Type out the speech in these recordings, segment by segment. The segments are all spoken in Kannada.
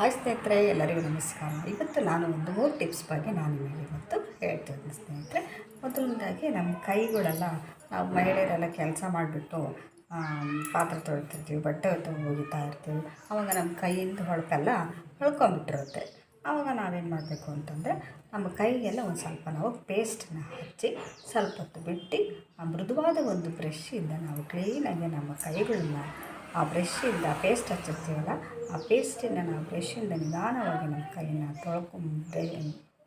ಹಾಯ್ ಸ್ನೇಹಿತರೆ, ಎಲ್ಲರಿಗೂ ನಮಸ್ಕಾರ. ಇವತ್ತು ನಾನು ಒಂದು ಮೂರು ಟಿಪ್ಸ್ ಬಗ್ಗೆ ನಾನು ನಿಮಗೆ ಇವತ್ತು ಹೇಳ್ತಿದ್ದೀನಿ ಸ್ನೇಹಿತರೆ. ಮೊದಲನೇದಾಗಿ ನಮ್ಮ ಕೈಗಳೆಲ್ಲ ನಾವು ಮಹಿಳೆಯರೆಲ್ಲ ಕೆಲಸ ಮಾಡಿಬಿಟ್ಟು ಪಾತ್ರೆ ತೊಳಿತಿರ್ತೀವಿ, ಬಟ್ಟೆ ಒಗಿತಾ ಇರ್ತೀವಿ. ಆವಾಗ ನಮ್ಮ ಕೈಯಿಂದ ಹೊಳಪೆಲ್ಲ ಹೊಳ್ಕೊಂಬಿಟ್ಟಿರುತ್ತೆ ಆವಾಗ ನಾವೇನು ಮಾಡಬೇಕು ಅಂತಂದರೆ, ನಮ್ಮ ಕೈಗೆಲ್ಲ ಒಂದು ಸ್ವಲ್ಪ ನಾವು ಪೇಸ್ಟನ್ನ ಹಚ್ಚಿ, ಸ್ವಲ್ಪ ಹೊತ್ತು ಬಿಟ್ಟು ಮೃದುವಾದ ಒಂದು ಬ್ರಷ್ಷಿಂದ ನಾವು ಕ್ಲೀನಾಗಿ ನಮ್ಮ ಕೈಗಳನ್ನ ಆ ಬ್ರಷಿಂದ ಪೇಸ್ಟ್ ಹಚ್ಚಿರ್ತೀವಲ್ಲ, ಆ ಪೇಸ್ಟಿಂದ ನಾವು ಬ್ರಷಿಂದ ನಿಧಾನವಾಗಿ ನಮ್ಮ ಕೈನ ತೊಳ್ಕೊಂಡ್ರೆ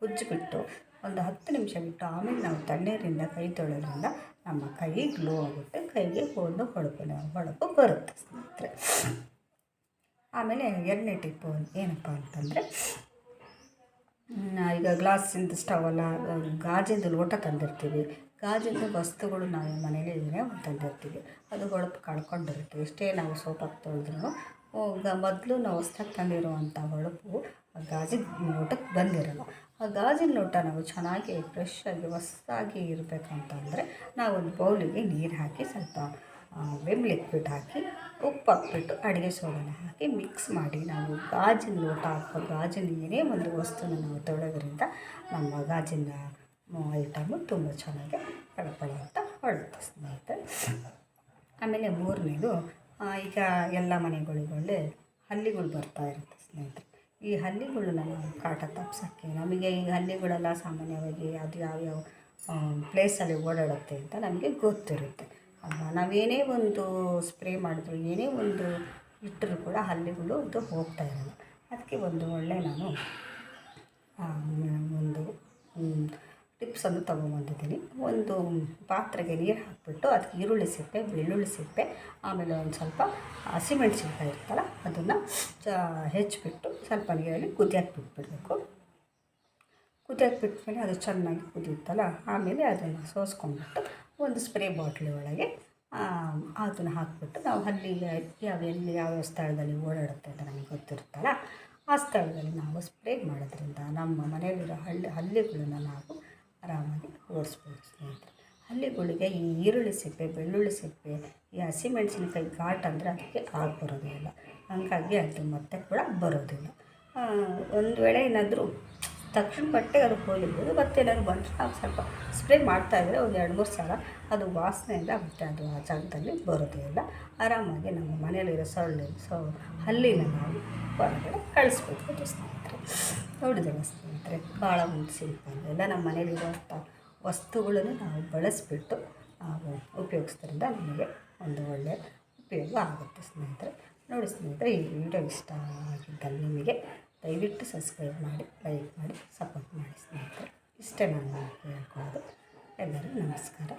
ಉಜ್ಜಿಬಿಟ್ಟು ಒಂದು ಹತ್ತು ನಿಮಿಷ ಬಿಟ್ಟು ಆಮೇಲೆ ನಾವು ತಣ್ಣೀರಿಂದ ಕೈ ತೊಳೆಯೋದ್ರಿಂದ ನಮ್ಮ ಕೈ ಗ್ಲೋ ಆಗುತ್ತೆ, ಕೈಗೆ ಒಂದು ಹೊಳಪಿನ ಹೊಳಪು ಬರುತ್ತೆ ಸ್ನೇಹಿತರೆ. ಆಮೇಲೆ ಎರಡನೇ ಟಿಪ್ಪು ಏನಪ್ಪ ಅಂತಂದರೆ ಈಗ ಗ್ಲಾಸಿಂದ ಸ್ಟವಲ್ಲ ಗಾಜಿಂದು ಲೋಟ ತಂದಿರ್ತೀವಿ. ಗಾಜಿಂದು ವಸ್ತುಗಳು ನಾವು ಮನೇಲಿ ಏನೇ ತಂದಿರ್ತೀವಿ ಅದು ಹೊಳಪು ಕಳ್ಕೊಂಡಿರುತ್ತೆ. ಎಷ್ಟೇ ನಾವು ಸೋಪ್ ಹಾಕಿ ತೊಳೆದ್ರೂ ಈಗ ಮೊದಲು ನಾವು ಹೊಸ್ದಾಗಿ ತಂದಿರುವಂಥ ಹೊಳಪು ಆ ಗಾಜಿನ ಲೋಟಕ್ಕೆ ಬಂದಿರಲ್ಲ. ಆ ಗಾಜಿನ ಲೋಟ ನಾವು ಚೆನ್ನಾಗಿ ಫ್ರೆಶ್ ಆಗಿ ಇರಬೇಕು ಇರಬೇಕಂತಂದರೆ ನಾವು ಒಂದು ಬೌಲಿಗೆ ನೀರು ಹಾಕಿ ಸ್ವಲ್ಪ ವಿಮ್ ಲಿಕ್ವಿಡ್ ಹಾಕಿ, ಉಪ್ಪು ಹಾಕ್ಬಿಟ್ಟು ಅಡುಗೆ ಸೋಡನ ಹಾಕಿ ಮಿಕ್ಸ್ ಮಾಡಿ ನಾವು ಗಾಜಿನ ಲೋಟ ಅಥವಾ ಗಾಜಿನ ಏನೇ ಒಂದು ವಸ್ತುನ ನಾವು ತೊಳೆಯೋದ್ರಿಂದ ನಮ್ಮ ಗಾಜಿನ ಐಟಮು ತುಂಬ ಚೆನ್ನಾಗಿ ಪಳಪಳ ಅಂತ ಸ್ನೇಹಿತರೆ. ಆಮೇಲೆ ಮೂರನೇದು ಈಗ ಎಲ್ಲ ಮನೆಗಳಿಗೊಳ್ಳೆ ಹಲ್ಲಿಗಳು ಬರ್ತಾ ಇರುತ್ತೆ ಸ್ನೇಹಿತರೆ. ಈ ಹಲ್ಲಿಗಳನ್ನ ನಾವು ಕಾಟ ತಪ್ಸೋಕ್ಕೆ, ನಮಗೆ ಈ ಹಲ್ಲಿಗಳೆಲ್ಲ ಸಾಮಾನ್ಯವಾಗಿ ಅದು ಯಾವ್ಯಾವ ಪ್ಲೇಸಲ್ಲಿ ಓಡಾಡುತ್ತೆ ಅಂತ ನಮಗೆ ಗೊತ್ತಿರುತ್ತೆ. ಅಲ್ವಾ ನಾವೇನೇ ಒಂದು ಸ್ಪ್ರೇ ಮಾಡಿದ್ರು, ಏನೇ ಒಂದು ಇಟ್ಟರೂ ಕೂಡ ಹಲ್ಲಿಗಳು ಅದು ಹೋಗ್ತಾ ಇರೋಲ್ಲ. ಅದಕ್ಕೆ ಒಂದು ಒಳ್ಳೆ ನಾನು ಒಂದು ಟಿಪ್ಸನ್ನು ತೊಗೊಂಬಂದಿದ್ದೀನಿ. ಒಂದು ಪಾತ್ರೆಗೆ ನೀರು ಹಾಕಿಬಿಟ್ಟು ಅದಕ್ಕೆ ಈರುಳ್ಳಿ ಸಿಪ್ಪೆ, ಬೆಳ್ಳುಳ್ಳಿ ಸಿಪ್ಪೆ, ಆಮೇಲೆ ಒಂದು ಸ್ವಲ್ಪ ಹಸಿಮೆಣ್ಸಿನ್ಕಾಯಿ ಇರ್ತಲ್ಲ ಅದನ್ನು ಚ ಹೆಚ್ಚಿಬಿಟ್ಟು ಸ್ವಲ್ಪ ನೀರಲ್ಲಿ ಕುದಿಯಕ್ಕೆ ಬಿಟ್ಬಿಡಬೇಕು. ಕುದಿಯಕ್ಕೆ ಬಿಟ್ಮೇಲೆ ಅದು ಚೆನ್ನಾಗಿ ಕುದಿಯುತ್ತಲ್ಲ, ಆಮೇಲೆ ಅದನ್ನು ಸೋಸ್ಕೊಂಡ್ಬಿಟ್ಟು ಒಂದು ಸ್ಪ್ರೇ ಬಾಟ್ಲಿ ಒಳಗೆ ಅದನ್ನು ಹಾಕಿಬಿಟ್ಟು ನಾವು ಅಲ್ಲಿ ಯಾವ ಎಲ್ಲಿ ಯಾವ್ಯಾವ ಸ್ಥಳದಲ್ಲಿ ಓಡಾಡುತ್ತೆ ಅಂತ ನಮಗೆ ಗೊತ್ತಿರುತ್ತಲ್ಲ, ಆ ಸ್ಥಳದಲ್ಲಿ ನಾವು ಸ್ಪ್ರೇ ಮಾಡೋದ್ರಿಂದ ನಮ್ಮ ಮನೆಯಲ್ಲಿರೋ ಹಳ್ಳಿ ಹಳ್ಳಿಗಳನ್ನು ನಾವು ಆರಾಮಾಗಿ ಓಡಿಸ್ಬೋದು ಸ್ನೇಹಿತರೆ. ಹಲ್ಲಿಗಳಿಗೆ ಈ ಈರುಳ್ಳಿ ಸಿಪ್ಪೆ, ಬೆಳ್ಳುಳ್ಳಿ ಸಿಪ್ಪೆ, ಈ ಹಸಿಮೆಣಸಿನಕಾಯಿ ಘಾಟ್ ಅಂದರೆ ಅದಕ್ಕೆ ಆಗಿ ಬರೋದಿಲ್ಲ. ಹಾಗಾಗಿ ಅದು ಮತ್ತೆ ಕೂಡ ಬರೋದಿಲ್ಲ. ಒಂದು ವೇಳೆ ಏನಾದರೂ ತಕ್ಷಣ ಬಟ್ಟೆ ಅದು ಹೋಗಿರ್ಬೋದು ಮತ್ತೇನಾದ್ರು ಬಂದರೆ ನಾವು ಸ್ವಲ್ಪ ಸ್ಪ್ರೇ ಮಾಡ್ತಾಯಿದ್ರೆ ಒಂದು ಎರಡು ಮೂರು ಸಲ ಅದು ವಾಸನೆಯಿಂದ ಮತ್ತೆ ಅದು ಆ ಜಾಗದಲ್ಲಿ ಬರೋದೇ ಇಲ್ಲ. ಆರಾಮಾಗಿ ನಮ್ಮ ಮನೆಯಲ್ಲಿರೋ ಸೊಳ್ಳೆ, ಸೊ ಹಲ್ಲಿನ ನಾವು ಹೊರಗಡೆ ಕಳಿಸ್ಬೇಕು ಸ್ನೇಹಿತರೆ. ನೋಡಿದಲ್ಲ ಸ್ನೇಹಿತರೆ ಭಾಳ ಸಿಂಪಲ್ ಎಲ್ಲ ನಮ್ಮ ಮನೇಲಿರುವಂಥ ವಸ್ತುಗಳನ್ನು ನಾವು ಬಳಸಿಬಿಟ್ಟು ನಾವು ಉಪಯೋಗಿಸೋದ್ರಿಂದ ನಮಗೆ ಒಂದು ಒಳ್ಳೆಯ ಉಪಯೋಗ ಆಗುತ್ತೆ ಸ್ನೇಹಿತರೆ. ನೋಡಿ ಸ್ನೇಹಿತರೆ, ಈ ವಿಡಿಯೋ ಇಷ್ಟ ಆಗಿದ್ದಲ್ಲಿ ನಿಮಗೆ ದಯವಿಟ್ಟು ಸಬ್ಸ್ಕ್ರೈಬ್ ಮಾಡಿ ಲೈಕ್ ಮಾಡಿ ಸಪೋರ್ಟ್ ಮಾಡಿ ಸ್ನೇಹಿತರೆ. ಇಷ್ಟೇ ನಾನು ಹೇಳ್ಕೊಳ್ಳೋದು. ಎಲ್ಲರಿಗೂ ನಮಸ್ಕಾರ.